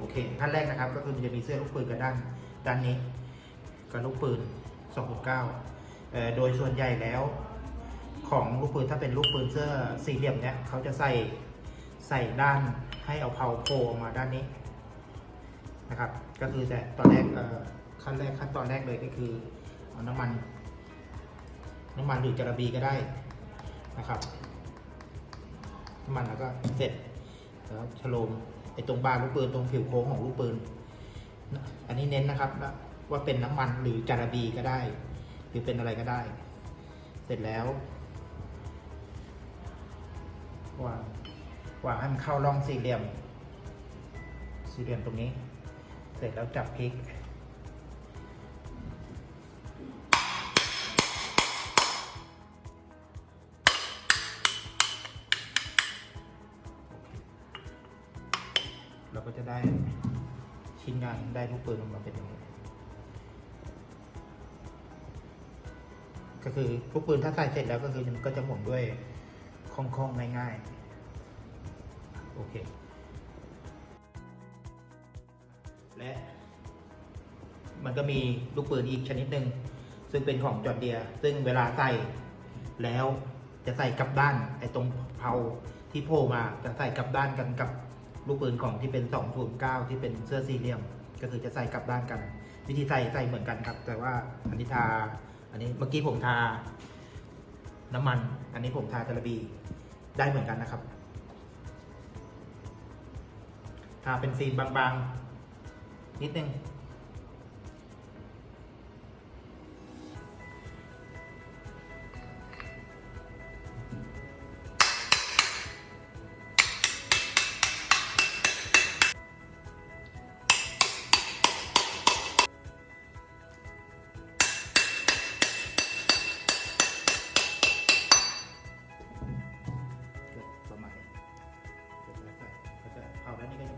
โอเคขั้นแรกนะครับ ก็คือมันจะมีเสื้อลูกปืนกับด้านด้านนี้กับลูกปืน269เอ่อโดยส่วนใหญ่แล้วของลูกปืนถ้าเป็นลูกปืนเสื้อสี่เหลี่ยมเนี้ยเขาจะใส่ใส่ด้านให้เอาเพาโผล่มาด้านนี้นะครับ ก็คือแต่ตอนแรกเอ่อขั้นแรกขั้นตอนแรกเลยก็คือเอาน้ำมัน น้ำมันหรือจาระบีก็ได้นะครับน้ำมันแล้วก็เสร็จแล้วฉโลม ไอ้ตรงบานลูกปืนตรงผิวโค้งของลูกปืน อันนี้เน้นนะครับว่าเป็นน้ำมันหรือจาระบีก็ได้ หรือเป็นอะไรก็ได้ เสร็จแล้ววางวางให้มันเข้าร่องสี่เหลี่ยม สี่เหลี่ยมตรงนี้ เสร็จแล้วจับพลิก เราก็จะได้ชิ้นงานได้ลูกปืนออกมาเป็นอย่างนี้ก็คือลูกปืนถ้าใส่เสร็จแล้วก็คือมันก็จะหมุนด้วยคล่องๆง่ายๆโอเค และมันก็มีลูกปืนอีกชนิดหนึ่งซึ่งเป็นของจอร์เดีย ซึ่งเวลาใส่แล้วจะใส่กลับด้านไอ้ตรงเพาที่โผล่มาจะใส่กลับด้านกันกับ ลูกปืนของที่เป็น209ที่เป็นเสื้อสี่เหลี่ยม ก็คือจะใส่กลับด้านกัน วิธีใส่ใส่เหมือนกันครับ แต่ว่าอันนี้ทา อันนี้เมื่อกี้ผมทา น้ำมัน อันนี้ผมทาจาระบีได้เหมือนกันนะครับทาเป็นซีนบางๆ นิดนึง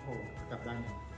โผล่กลับด้านหนึ่ง